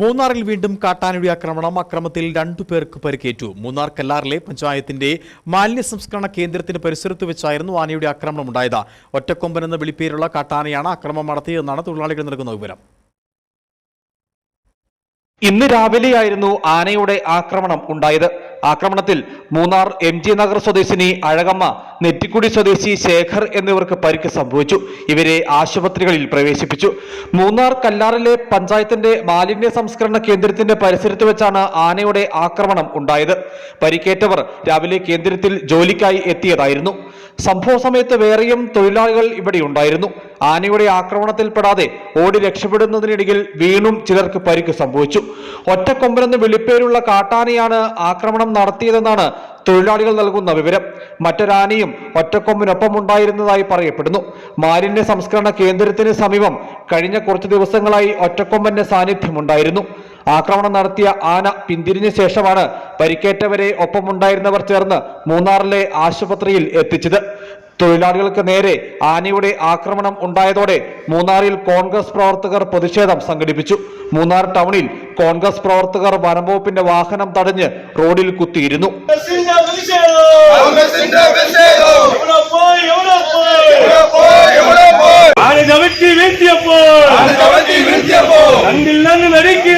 മൂന്നാറിൽ വീണ്ടും കാട്ടാനയുടെ ആക്രമണം. അക്രമത്തിൽ രണ്ടു പേർക്ക് പരിക്കേറ്റു. മൂന്നാർ കല്ലാറിലെ പഞ്ചായത്തിന്റെ മാലിന്യ സംസ്കരണ കേന്ദ്രത്തിന് പരിസരത്ത് വെച്ചായിരുന്നു ആനയുടെ ആക്രമണം ഉണ്ടായത്. ഒറ്റക്കൊമ്പൻ എന്ന വിളിപ്പേരുള്ള കാട്ടാനയാണ് ആക്രമണം നടത്തിയതെന്നാണ് തൊഴിലാളികൾ നൽകുന്ന വിവരം. ഇന്ന് രാവിലെയായിരുന്നു ആനയുടെ ആക്രമണം ഉണ്ടായത്. ആക്രമണത്തിൽ മൂന്നാർ എം ജി നഗർ സ്വദേശിനി അഴകമ്മ നെറ്റിക്കുടി സ്വദേശി ശേഖർ എന്നിവർക്ക് പരിക്ക് സംഭവിച്ചു. ഇവരെ ആശുപത്രികളിൽ പ്രവേശിപ്പിച്ചു. മൂന്നാർ കല്ലാറിലെ പഞ്ചായത്തിന്റെ മാലിന്യ സംസ്കരണ കേന്ദ്രത്തിന്റെ പരിസരത്ത് വെച്ചാണ് ആനയുടെ ആക്രമണം ഉണ്ടായത്. പരിക്കേറ്റവർ രാവിലെ കേന്ദ്രത്തിൽ ജോലിക്കായി എത്തിയതായിരുന്നു. സംഭവ സമയത്ത് വേറെയും തൊഴിലാളികൾ ഇവിടെ ഉണ്ടായിരുന്നു. ആനയുടെ ആക്രമണത്തിൽപ്പെടാതെ ഓടി രക്ഷപ്പെടുന്നതിനിടയിൽ വീണും ചിലർക്ക് പരിക്ക് സംഭവിച്ചു. ഒറ്റക്കൊമ്പനെന്ന് വിളിപ്പേരുള്ള കാട്ടാനയാണ് ആക്രമണം നടത്തിയതെന്നാണ് തൊഴിലാളികൾ നൽകുന്ന വിവരം. മറ്റൊരാനയും ഒറ്റക്കൊമ്പിനൊപ്പം ഉണ്ടായിരുന്നതായി പറയപ്പെടുന്നു. മാലിന്യ സംസ്കരണ കേന്ദ്രത്തിന് സമീപം കഴിഞ്ഞ കുറച്ച് ദിവസങ്ങളായി ഒറ്റക്കൊമ്പന്റെ സാന്നിധ്യമുണ്ടായിരുന്നു. ആക്രമണം നടത്തിയ ആന പിന്തിരിഞ്ഞ ശേഷമാണ് പരിക്കേറ്റവരെ ഒപ്പമുണ്ടായിരുന്നവർ ചേർന്ന് മൂന്നാറിലെ ആശുപത്രിയിൽ എത്തിച്ചത്. തൊഴിലാളികൾക്ക് നേരെ ആനയുടെ ആക്രമണം ഉണ്ടായതോടെ മൂന്നാറിൽ കോൺഗ്രസ് പ്രവർത്തകർ പ്രതിഷേധം സംഘടിപ്പിച്ചു. മൂന്നാർ ടൗണിൽ കോൺഗ്രസ് പ്രവർത്തകർ വനംവകുപ്പിന്റെ വാഹനം തടഞ്ഞ് റോഡിൽ കുത്തിയിരുന്നു.